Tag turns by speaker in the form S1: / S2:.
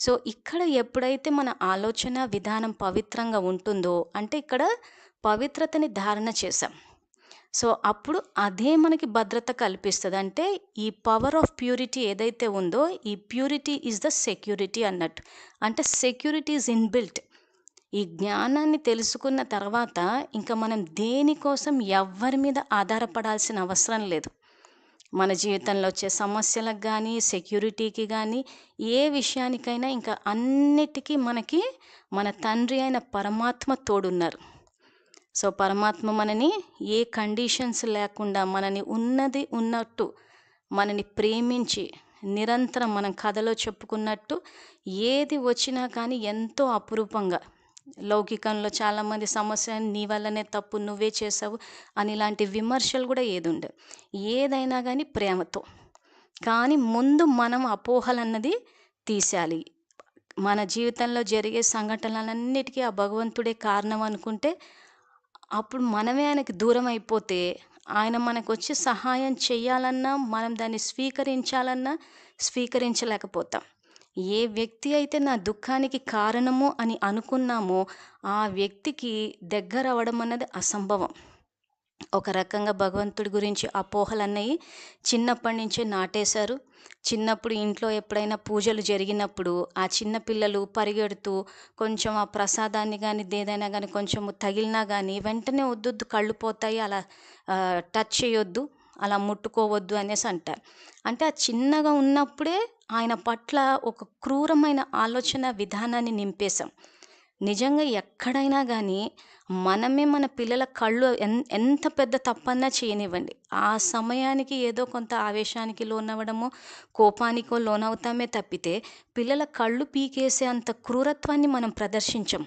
S1: So ఇక్కడ ఎప్పుడైతే మన ఆలోచన విధానం పవిత్రంగా ఉంటుందో అంటే ఇక్కడ పవిత్రతని ధారణ చేశాం. సో అప్పుడు అదే మనకి భద్రత కల్పిస్తుంది. అంటే ఈ పవర్ ఆఫ్ ప్యూరిటీ ఏదైతే ఉందో ఈ ప్యూరిటీ ఈజ్ ద సెక్యూరిటీ అన్నట్టు. అంటే సెక్యూరిటీ ఈజ్ ఇన్బిల్ట్ ఈ జ్ఞానాన్ని తెలుసుకున్న తర్వాత ఇంకా మనం దేనికోసం ఎవ్వరి మీద ఆధారపడాల్సిన అవసరం లేదు. మన జీవితంలో వచ్చే సమస్యలకు కానీ సెక్యూరిటీకి కానీ ఏ విషయానికైనా ఇంకా అన్నిటికీ మనకి మన తండ్రి అయిన పరమాత్మ తోడున్నారు. సో పరమాత్మ మనని ఏ కండిషన్స్ లేకుండా మనని ఉన్నది ఉన్నట్టు మనని ప్రేమించి నిరంతరం మనం కథలో చెప్పుకున్నట్టు ఏది వచ్చినా కానీ ఎంతో అపురూపంగా లౌకికంలో చాలామంది సమస్య నీ వల్లనే తప్పు నువ్వే చేసావు అని ఇలాంటి విమర్శలు కూడా ఏది ఉండవు ఏదైనా కానీ ప్రేమతో. కానీ ముందు మనం అపోహలు అన్నది తీసేయాలి. మన జీవితంలో జరిగే సంఘటనలన్నిటికీ ఆ భగవంతుడే కారణం అనుకుంటే అప్పుడు మనమే ఆయనకి దూరం అయిపోతే ఆయన మనకు వచ్చి సహాయం చేయాలన్నా మనం దాన్ని స్వీకరించాలన్నా స్వీకరించలేకపోతాం. ఏ వ్యక్తి అయితే నా దుఃఖానికి కారణము అని అనుకున్నామో ఆ వ్యక్తికి దగ్గర అవ్వడం అన్నది అసంభవం. ఒక రకంగా భగవంతుడి గురించి అపోహలు అన్నవి చిన్నప్పటి నుంచే నాటేశారు. చిన్నప్పుడు ఇంట్లో ఎప్పుడైనా పూజలు జరిగినప్పుడు ఆ చిన్న పిల్లలు పరిగెడుతూ కొంచెం ఆ ప్రసాదాన్ని కానీ ఏదైనా కానీ కొంచెం తగిలినా కానీ వెంటనే వద్దొద్దు కళ్ళు పోతాయి అలా టచ్ చేయొద్దు అలా ముట్టుకోవద్దు అనేసి అంటారు. అంటే ఆ చిన్నగా ఉన్నప్పుడే ఆయన పట్ల ఒక క్రూరమైన ఆలోచన విధానాన్ని నింపేశాం. నిజంగా ఎక్కడైనా కానీ మనమే మన పిల్లల కళ్ళు ఎన్ ఎంత పెద్ద తప్పన్నా చేయనివ్వండి. ఆ సమయానికి ఏదో కొంత ఆవేశానికి లోనవ్వడమో కోపానికో లోనవుతామే తప్పితే పిల్లల కళ్ళు పీకేసే అంత క్రూరత్వాన్ని మనం ప్రదర్శించం.